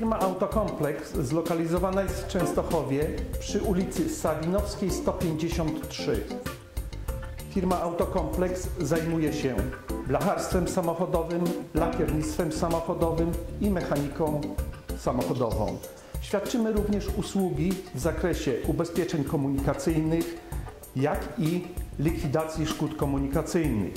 Firma Autokompleks zlokalizowana jest w Częstochowie przy ulicy Sawinowskiej 153. Firma Autokompleks zajmuje się blacharstwem samochodowym, lakiernictwem samochodowym i mechaniką samochodową. Świadczymy również usługi w zakresie ubezpieczeń komunikacyjnych, jak i likwidacji szkód komunikacyjnych.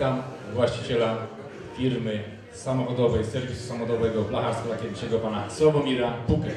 Witam właściciela firmy samochodowej, serwisu samochodowego blacharstwa lakierniczego pana Sławomira Pukę.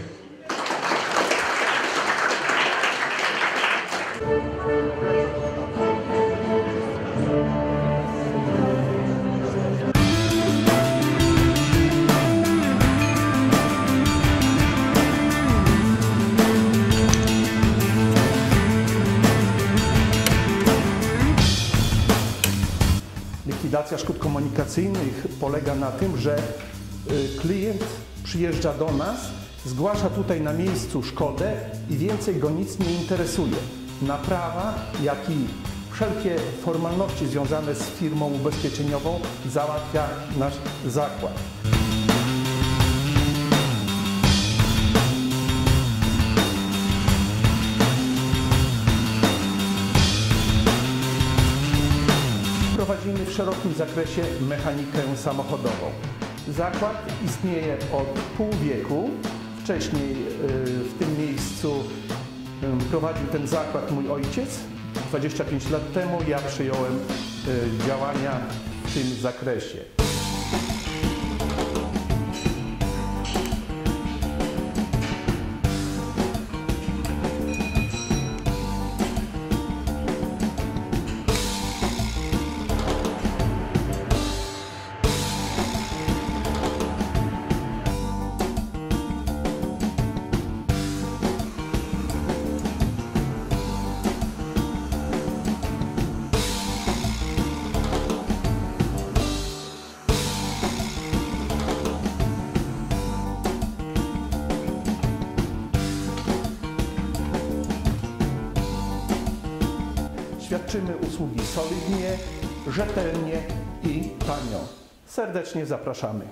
Likwidacja szkód komunikacyjnych polega na tym, że y, klient przyjeżdża do nas, zgłasza tutaj na miejscu szkodę i więcej go nic nie interesuje. Naprawa, jak i wszelkie formalności związane z firmą ubezpieczeniową załatwia nasz zakład. Prowadzimy w szerokim zakresie mechanikę samochodową. Zakład istnieje od pół wieku. Wcześniej y, w tym miejscu y, prowadził ten zakład mój ojciec. 25 lat temu ja przyjąłem y, działania w tym zakresie. Świadczymy usługi solidnie, rzetelnie i tanio. Serdecznie zapraszamy.